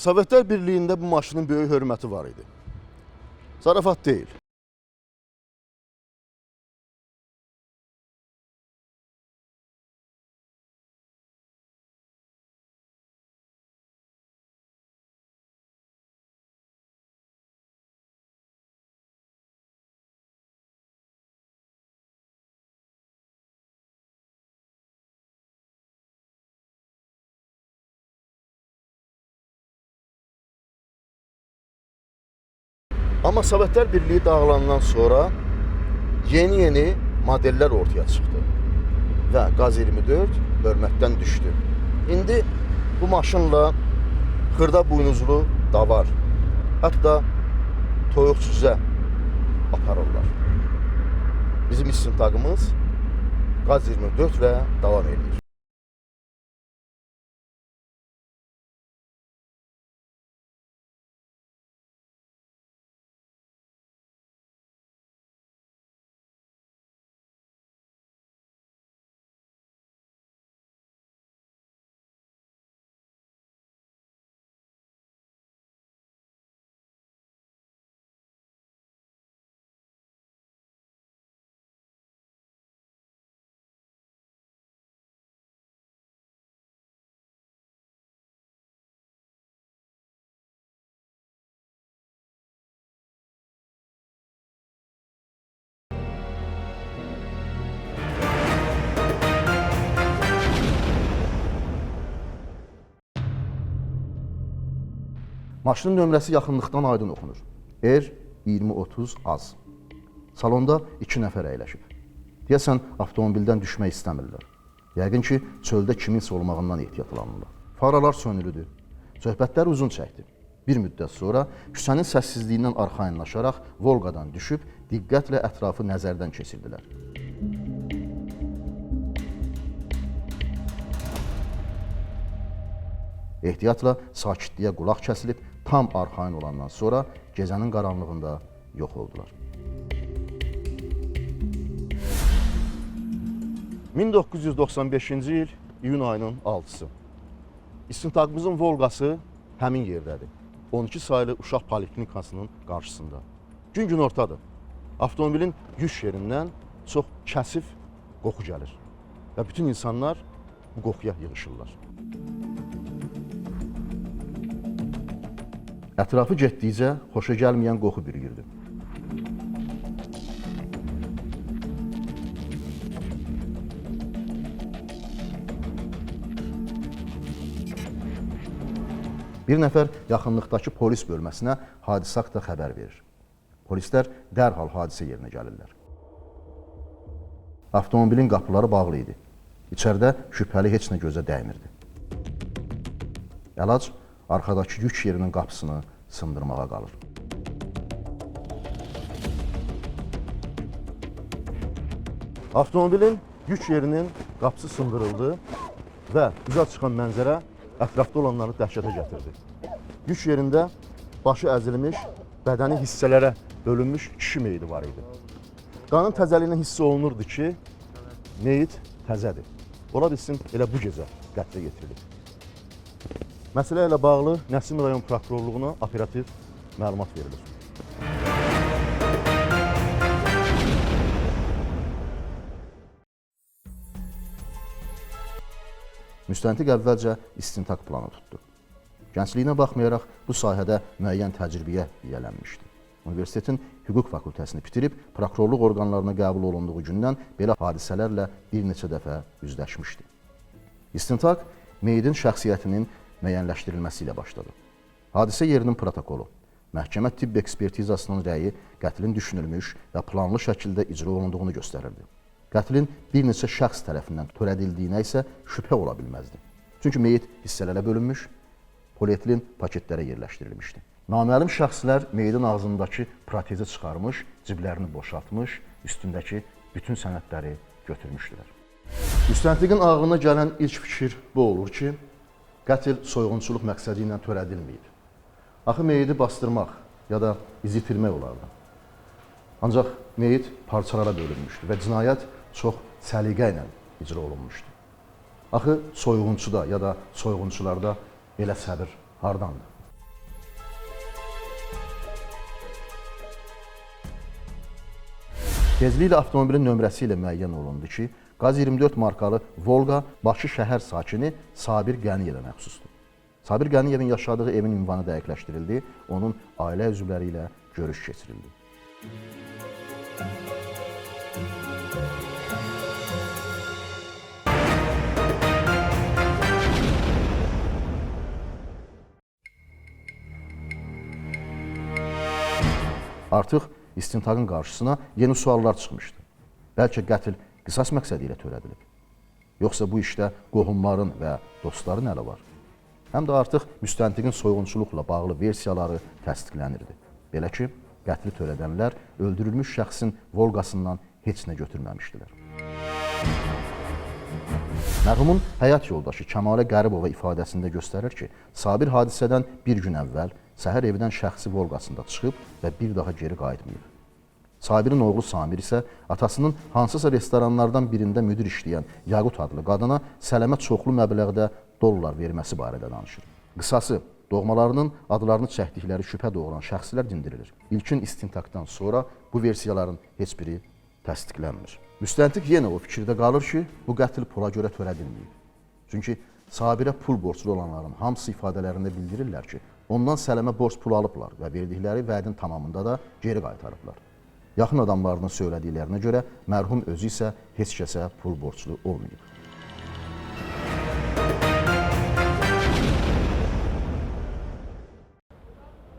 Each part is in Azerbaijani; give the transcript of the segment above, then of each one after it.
Sovetlər Birliyində bu maşının böyük hörməti var idi. Zarafat deyil. Amma Sovetlər Birliyi dağılandan sonra yeni-yeni modellər ortaya çıxdı və Qaz 24 hörmətdən düşdü. İndi bu maşınla xırda buynuzlu davar, hətta toyuq süzə aparırlar. Bizim istintaqımız Qaz 24 və davam edir. Maşının nömrəsi yaxınlıqdan aydın oxunur. R 2030 az. Salonda 2 nəfər əyləşib. Deyəsən avtomobildən düşmək istəmirlər. Yəqin ki, çöldə kiminsə olmağından ehtiyatlanırlar. Faralar sönülüdür. Söhbətlər uzun çəkdi. Bir müddət sonra küçənin səssizliyindən arxayınlaşaraq Volqadan düşüb diqqətlə ətrafı nəzərdən keçirdilər. Ehtiyatla sakitliyə qulaq kəsilib tam arxayın olandan sonra gecənin qaranlığında yox oldular. 1995-ci il iyun ayının 6-sı. İstintaqımızın Volqası həmin yerdədir. 12 saylı uşaq poliklinikasının qarşısında. Gün günortadır. Avtomobilin yük yerindən çox kəsif qoxu gəlir və bütün insanlar bu qoxuya yığışırlar. Ətrafı getdikcə xoşa gəlməyən qoxu bürüyürdü. Bir nəfər yaxınlıqdakı polis bölməsinə hadisə haqqında xəbər verir. Polislər dərhal hadisə yerinə gəlirlər. Avtomobilin qapıları bağlı idi. İçəridə şübhəli heç nə gözə dəymirdi. Əlac arxadakı yük yerinin qapısını sındırmağa qalır. Avtomobilin yük yerinin qapısı sındırıldı və üzə çıxan mənzərə ətrafda olanları dəhşətə gətirdi. Yük yerində başı əzilmiş, bədəni hissələrə bölünmüş kişi meyidi var idi. Qanın təzəliyindən hiss olunurdu ki, meyit təzədir. Ola bilsin elə bu gecə qətlə yetirilib. Məsələ ilə bağlı Nəsim rayon prokurorluğuna operativ məlumat verilir. Müstəntiq əvvəlcə istintaq planı tutdu. Gəncliyinə baxmayaraq bu sahədə müəyyən təcrübəyə yiyələnmişdi. Universitetin hüquq fakültəsini bitirib prokurorluq orqanlarına qəbul olunduğu gündən belə hadisələrlə bir neçə dəfə üzləşmişdi. İstintaq meyidin şəxsiyyətinin müəyyənləşdirilməsi başladı. Hadisə yerinin protokolu, məhkəmə tibb ekspertizasının rəyi qətlin düşünülmüş və planlı şəkildə icra olunduğunu göstərirdi. Qətlin bir neçə şəxs tərəfindən törədildiyinə isə şübhə ola bilməzdi. Çünki meyit hissələrə bölünmüş, polietilin paketlərə yerləşdirilmişdi. Naməlum şəxslər meyidin ağzındakı protezi çıxarmış, ciblərini boşaltmış, üstündəki bütün sənədləri götürmüşdülər. Müstəntiqin ağlına gələn ilk fikir bu olur ki, Qətl soyğunçuluq məqsədi ilə törədilməyib. Axı meyidi bastırmaq ya da izi itirmək olardı. Ancaq meyid parçalara bölünmüşdü və cinayət çox səliqə ilə icra olunmuşdu. Axı soyğunçuda ya da soyğunçularda belə səbir hardandır? Tezliklə avtomobilin nömrəsi ilə müəyyən olundu ki, Qaz 24 markalı Volqa Bakı şəhər sakini Sabir Qəniyevə məxsusdur. Sabir Qəniyevin yaşadığı evin ünvanı dəqiqləşdirildi, onun ailə üzvləri ilə görüş keçirildi. Artıq istintaqın qarşısına yeni suallar çıxmışdı. Bəlkə qətl qisas məqsədi ilə törədilib. Yoxsa bu işdə qohumların və dostların əli var. Həm də artıq müstəntiqin soyğunçuluqla bağlı versiyaları təsdiqlənirdi. Belə ki, qətli törədənlər öldürülmüş şəxsin Volqasından heç nə götürməmişdilər. Mərhumun həyat yoldaşı Kəmalə Qəribova ifadəsində göstərir ki, Sabir hadisədən bir gün əvvəl səhər evdən şəxsi Volqasında çıxıb və bir daha geri qayıtmayıb. Sabirin oğlu Samir isə atasının hansısa restoranlardan birində müdir işləyən Yaqut adlı qadına sələmə çoxlu məbləğdə dollar verməsi barədə danışır. Qısası, doğmalarının adlarını çəkdikləri şübhə doğuran şəxslər dindirilir. İlkin istintaqdan sonra bu versiyaların heç biri təsdiqlənmir. Müstəntiq yenə o fikirdə qalır ki, bu qətl pula görə törədilməyib. Çünki Sabirə pul borclu olanların hamısı ifadələrində bildirirlər ki, ondan sələmə borc pul alıblar və verdikləri vədin tamamında da geri qaytarıblar. Yaxın adamlarının söylədiklərinə görə mərhum özü isə heç kəsə pul borclu olmayıb.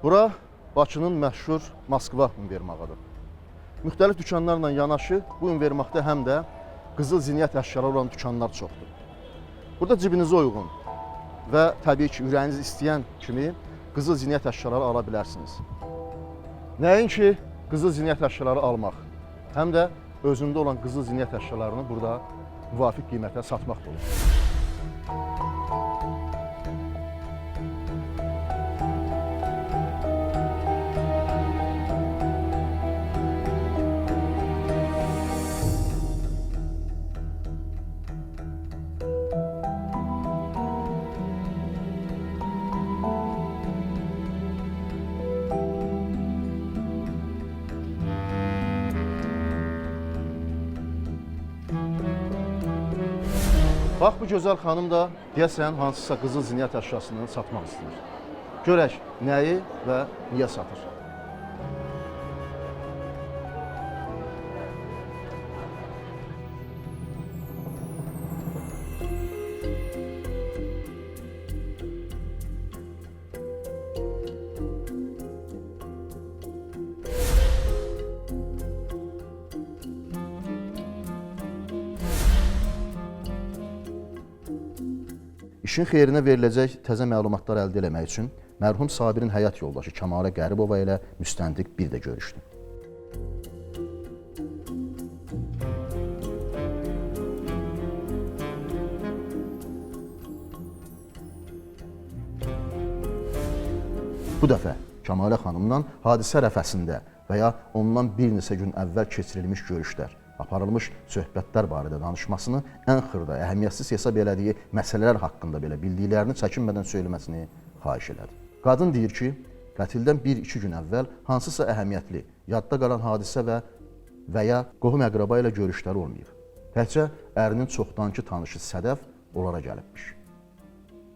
Bura Bakının məşhur Moskva univermağıdır. Müxtəlif dükanlarla yanaşı bu univermağda həm də qızıl zinət əşyaları olan dükanlar çoxdur. Burada cibinizə uyğun və təbii ki, ürəyiniz istəyən kimi qızıl zinət əşyaları ala bilərsiniz. Nəinki qızıl zinət əşyaları almaq, həm də özündə olan qızıl zinət əşyalarını burada müvafiq qiymətə satmaq olur. Bax bu gözəl xanım da deyəsən hansısa qızıl zinət əşyasını satmaq istəyir. Görək nəyi və niyə satır. İşin xeyrinə veriləcək təzə məlumatlar əldə etmək üçün mərhum Sabirin həyat yoldaşı Kəmalə Qəribova ilə müstəntiq bir də görüşdü. Bu dəfə Kəmalə xanımdan hadisə rəfəsində və ya ondan bir neçə gün əvvəl keçirilmiş görüşlər, aparılmış söhbətlər barədə danışmasını, ən xırda, əhəmiyyətsiz hesab elədiyi məsələlər haqqında belə bildiklərini çəkinmədən söyləməsini xahiş elədi. Qadın deyir ki, qətildən 1-2 gün əvvəl hansısa əhəmiyyətli, yadda qalan hadisə və və ya qohum-əqraba ilə görüşləri olmayıb. Təkcə ərinin çoxdankı tanışı Sədəf onlara gəlibmiş.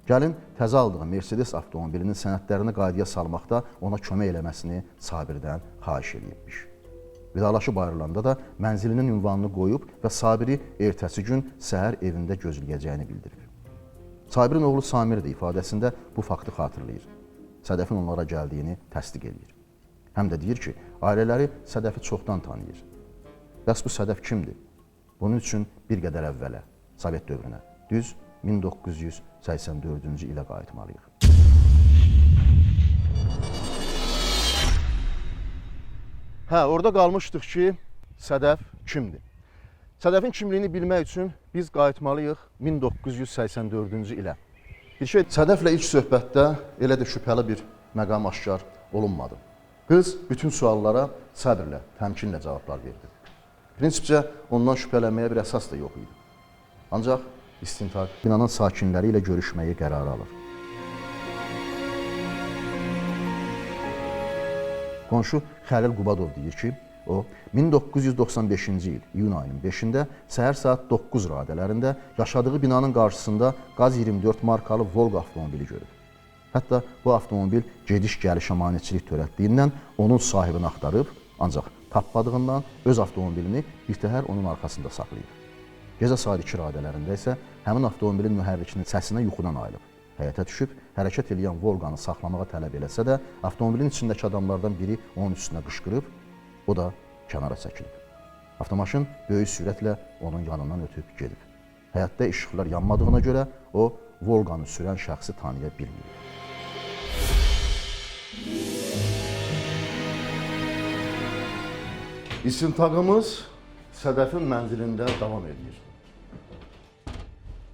Gəlin təzə aldığı Mercedes avtomobilinin sənədlərini qaydaya salmaqda ona kömək eləməsini Sabirdən xahiş edibmiş. Vidalaşıb ayrılanda da mənzilinin ünvanını qoyub və Sabiri ertəsi gün səhər evində gözləyəcəyini bildirib. Sabirin oğlu Samir də ifadəsində bu faktı xatırlayır. Sədəfin onlara gəldiyini təsdiq edir. Həm də deyir ki, ailələri Sədəfi çoxdan tanıyır. Bəs bu Sədəf kimdir? Bunun üçün bir qədər əvvələ, Sovet dövrünə, düz 1984-cü ilə qayıtmalıyıq. Hə, orada qalmışdıq ki, Sədəf kimdir? Sədəfin kimliyini bilmək üçün biz qayıtmalıyıq 1984-cü ilə. Bir şey, Sədəflə ilk söhbətdə elə də şübhəli bir məqam aşkar olunmadı. Qız bütün suallara səbrlə, təmkinlə cavablar verdi. Prinsipcə ondan şübhələnməyə bir əsas da yox idi. Ancaq istintaq binanın sakinləri ilə görüşməyi qərara alır. Qonşu Xəlil Qubadov deyir ki, O 1995-ci il iyun ayının 5-də səhər saat 9 radələrində yaşadığı binanın qarşısında Qaz 24 markalı Volga avtomobili görüb. Hətta bu avtomobil gediş-gəlişə maneçilik törətdiyindən onun sahibini axtarıb, ancaq tapmadığından öz avtomobilini birtəhər onun arxasında saxlayıb. Gecə saat 2 radələrində isə həmin avtomobilin mühərrikinin səsinə yuxudan ayılıb. Həyətə düşüb hərəkət edən Volqanı saxlamağa tələb eləsə də, avtomobilin içindəki adamlardan biri onun üstünə qışqırıb, o da kənara çəkilib. Avtomaşın böyük sürətlə onun yanından ötüb gedib. Həyətdə işıqlar yanmadığına görə o Volqanı sürən şəxsi tanıya bilmir. İstintaqımız Sədəfin mənzilində davam edir.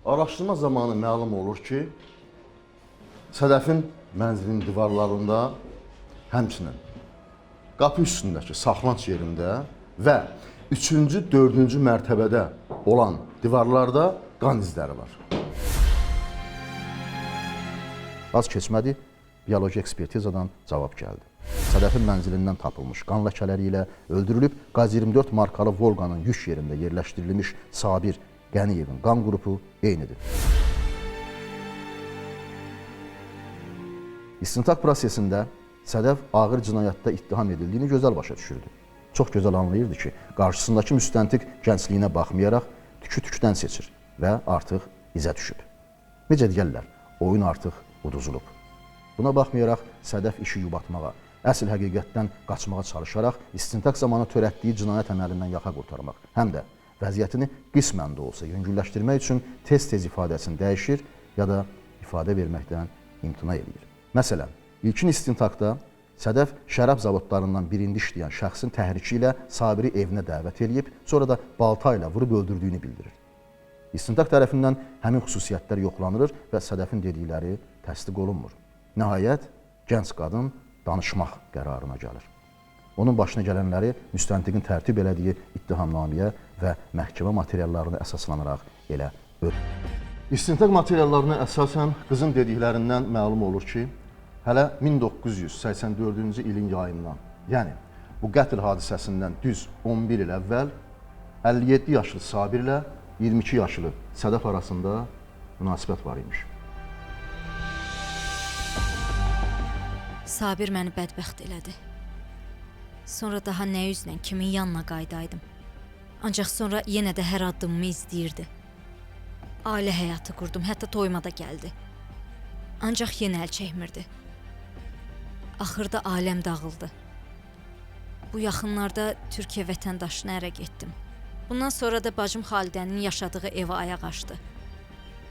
Araşdırma zamanı məlum olur ki, Sədəfin mənzilinin divarlarında həmçinin qapı üstündəki saxlanç yerində və 3-cü, 4-cü mərtəbədə olan divarlarda qan izləri var. Az keçmədi, bioloji ekspertizadan cavab gəldi. Sədəfin mənzilindən tapılmış qan ləkələri ilə öldürülüb Qaz 24 markalı Volqanın yük yerində yerləşdirilmiş Sabir Qəniyevin qan qrupu eynidir. İstintaq prosesində Sədəf ağır cinayətdə ittiham edildiyini gözəl başa düşürdü. Çox gözəl anlayırdı ki, qarşısındakı müstəntiq gəncliyinə baxmayaraq tükü-tükdən seçir və artıq izə düşüb. Necə deyərlər, oyun artıq uduzulub. Buna baxmayaraq Sədəf işi yubatmağa, əsl həqiqətdən qaçmağa çalışaraq istintaq zamanı törətdiyi cinayət əməlindən yaxa qurtarmaq, həm də vəziyyətini qismən də olsa yüngülləşdirmək üçün tez-tez ifadəsini dəyişir ya da ifadə verməkdən imtina edir. Məsələn, ilkin istintaqda Sədəf şərab zavodlarından birində işləyən şəxsin təhriki ilə Sabiri evinə dəvət eləyib, sonra da balta ilə vurub öldürdüyünü bildirir. İstintaq tərəfindən həmin xüsusiyyətlər yoxlanılır və Sədəfin dedikləri təsdiq olunmur. Nəhayət, gənc qadın danışmaq qərarına gəlir. Onun başına gələnləri müstəntiqin tərtib elədiyi ittihamnaməyə və məhkəmə materiallarına əsaslanaraq elə öd. İstintaq materiallarına əsasən qızın dediklərindən məlum olur ki, hələ 1984-cü ilin yayından, yəni bu qətl hadisəsindən düz 11 il əvvəl 57 yaşlı Sabirlə 22 yaşlı Sədəf arasında münasibət var imiş. Sabir məni bədbəxt elədi. Sonra daha nə üzlə kimin yanına qaydaydım. Ancaq sonra yenə də hər addımımı izləyirdi. Ailə həyatı qurdum, hətta toyuma da gəldi. Ancaq yenə əl çəkmirdi. Axırda aləm dağıldı. Bu yaxınlarda Türkiyə vətəndaşına ərə getdim. Bundan sonra da bacım Xalidənin yaşadığı evə ayaq açdı.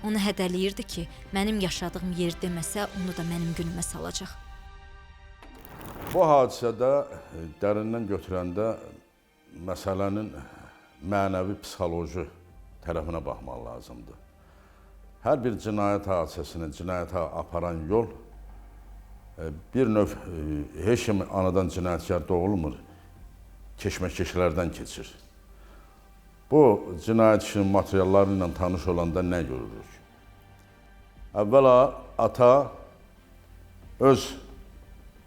Onu hədələyirdi ki, mənim yaşadığım yer deməsə, onu da mənim günümə salacaq. Bu hadisədə e, dərindən götürəndə məsələnin mənəvi psixoloji tərəfinə baxmaq lazımdır. Hər bir cinayət hadisəsini cinayətə aparan yol bir növ e, heç kim anadan cinayətkar doğulmur, keşməkeşlərdən keçir. Bu cinayət işinin materialları ilə tanış olanda nə görürük? Əvvəla ata öz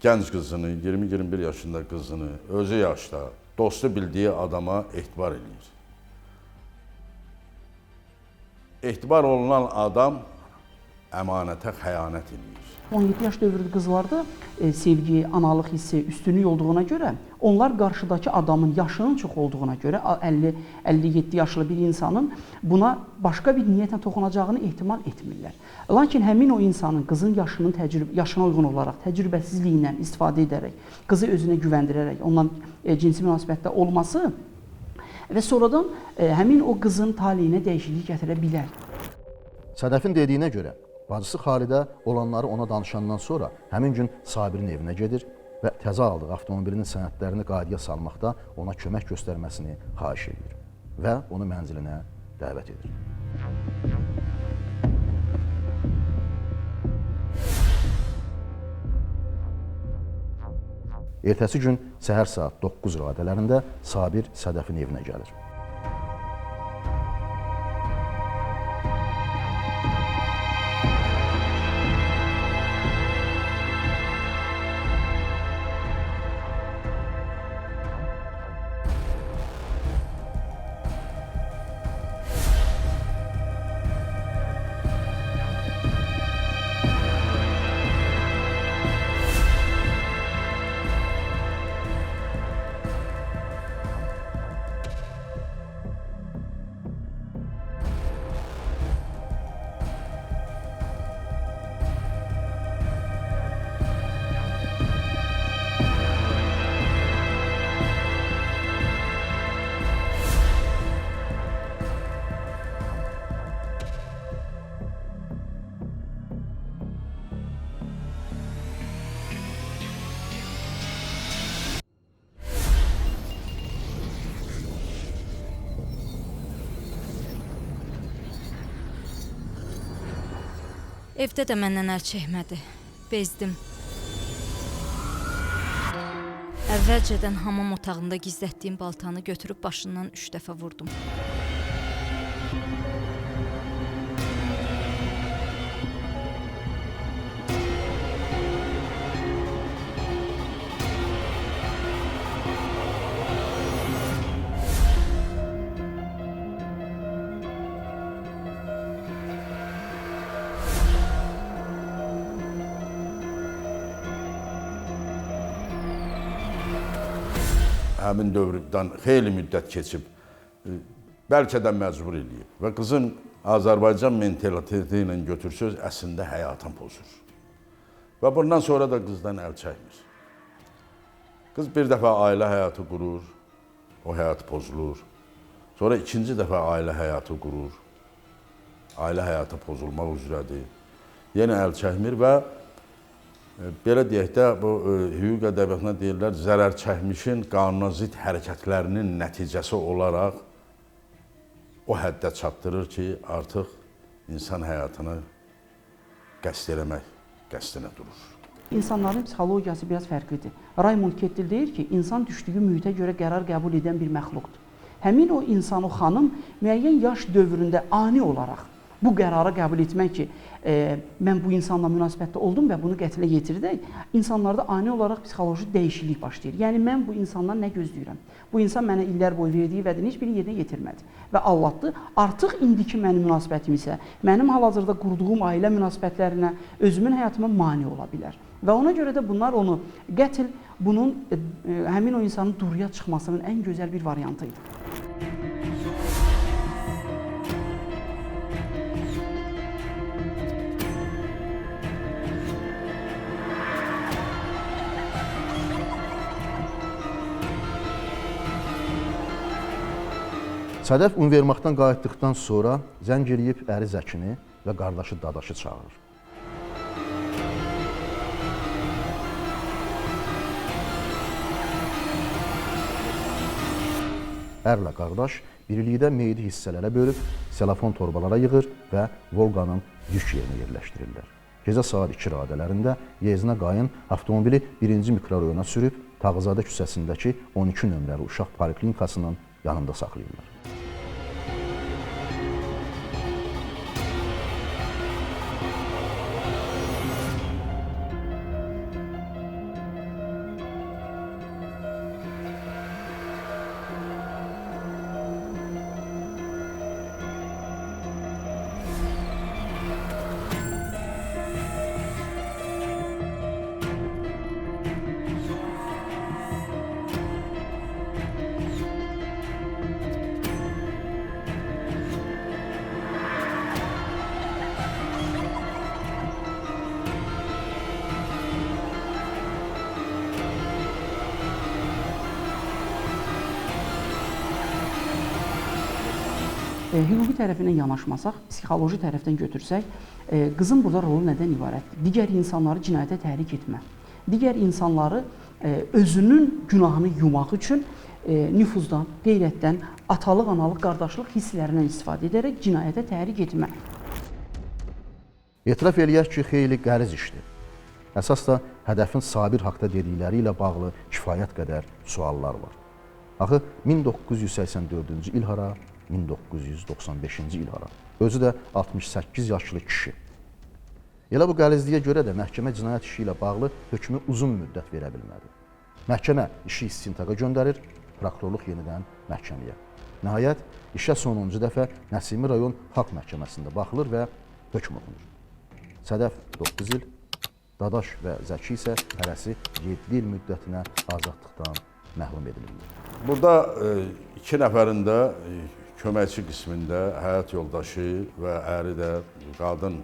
gənc qızını, 20-21 yaşında qızını, özü yaşda, dostu bildiyi adama etibar eləyir. Etibar olunan adam əmanətə xəyanət eləyir. 17 yaş dövrlü qızlarda e, sevgi, analıq hissi üstünlük olduğuna görə onlar qarşıdakı adamın yaşının çox olduğuna görə 50 57 yaşlı bir insanın buna başqa bir niyyətlə toxunacağını ehtimal etmirlər. Lakin həmin o insanın qızın yaşının təcrübə yaşına uyğun olaraq təcrübəsizliyindən istifadə edərək, qızı özünə güvəndirərək ondan e, cinsi münasibətdə olması və sonradan e, həmin o qızın taleyinə dəyişiklik gətirə bilər. Sədəfin dediyinə görə bacısı Xalidə olanları ona danışandan sonra həmin gün Sabirin evinə gedir və təzə aldığı avtomobilinin sənədlərini qaydaya salmaqda ona kömək göstərməsini xahiş edir və onu mənzilinə dəvət edir. Ertəsi gün səhər saat 9 radələrində Sabir Sədəfin evinə gəlir. Evdə də məndən əl çəkmədi. Bezdim. Əvvəlcədən hamam otağında gizlətdiyim baltanı götürüb başından 3 dəfə vurdum. Həmin dövrdən xeyli müddət keçib, e, bəlkə də məcbur eləyib və qızın Azərbaycan mentaliteti ilə götürsöz əslində həyatın pozur. Və bundan sonra da qızdan əl çəkmir. Qız bir dəfə ailə həyatı qurur, o həyat pozulur. Sonra ikinci dəfə ailə həyatı qurur. Ailə həyatı pozulmaq üzrədir. Yenə əl çəkmir və belə deyək də bu e, hüquq ədəbiyyatına deyirlər zərər çəkmişin qanuna zidd hərəkətlərinin nəticəsi olaraq o həddə çatdırır ki, artıq insan həyatını qəsd eləmək qəsdinə durur. İnsanların psixologiyası biraz fərqlidir. Raymond Kettil deyir ki, insan düşdüyü mühitə görə qərar qəbul edən bir məxluqdur. Həmin o insan, o xanım müəyyən yaş dövründə ani olaraq bu qərarı qəbul etmək ki, e, mən bu insanla münasibətdə oldum və bunu qətlə yetirdik, insanlarda ani olaraq psixoloji dəyişiklik başlayır. Yəni mən bu insandan nə gözləyirəm? Bu insan mənə illər boyu verdiyi vədin heç birini yerinə yetirmədi və aldatdı. Artıq indiki mənim münasibətim isə mənim hal-hazırda qurduğum ailə münasibətlərinə, özümün həyatıma mane ola bilər. Və ona görə də bunlar onu qətl bunun e, e, həmin o insanın duruya çıxmasının ən gözəl bir variantı idi. Sədəf Univermaqdan qayıtdıqdan sonra zəng eləyib əri Zəkini və qardaşı Dadaşı çağırır. Ərlə qardaş birlikdə meyidi hissələrə bölüb selafon torbalara yığır və Volqanın yük yerinə yerləşdirirlər. Gecə saat 2 radələrində Yeznə Qayın avtomobili 1-ci mikrorayona sürüb Tağızadə küçəsindəki 12 nömrəli uşaq poliklinikasının yanında saxlayırlar. Hüquqi tərəfindən yanaşmasaq, psixoloji tərəfdən götürsək, e, qızın burada rolu nədən ibarətdir? Digər insanları cinayətə təhrik etmə. Digər insanları e, özünün günahını yumaq üçün e, nüfuzdan, qeyrətdən, atalıq, analıq, qardaşlıq hisslərindən istifadə edərək cinayətə təhrik etmə. Etiraf eləyək ki, xeyli qəriz işdir. Əsas da hədəfin Sabir haqda dedikləri ilə bağlı kifayət qədər suallar var. Axı 1984-cü il hara, 1995-ci il hara. Özü də 68 yaşlı kişi. Elə bu qəlizliyə görə də məhkəmə cinayət işi ilə bağlı hökmü uzun müddət verə bilmədi. Məhkəmə işi istintaqa göndərir, prokurorluq yenidən məhkəməyə. Nəhayət, işə sonuncu dəfə Nəsimi rayon Haqq Məhkəməsində baxılır və hökm oxunur. Sədəf 9 il, Dadaş və Zəki isə hərəsi 7 il müddətinə azadlıqdan məhrum edilirlər. Burada e, iki nəfərin də e, köməkçi qismində həyat yoldaşı və əri də qadın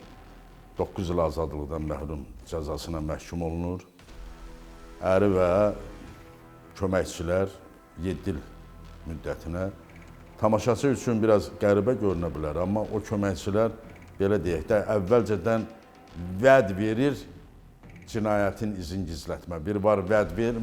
9 il azadlıqdan məhrum cəzasına məhkum olunur. Əri və köməkçilər 7 il müddətinə tamaşaçı üçün biraz qəribə görünə bilər, amma o köməkçilər belə deyək də əvvəlcədən vəd verir cinayətin izin gizlətmə. Bir var vəd vermir,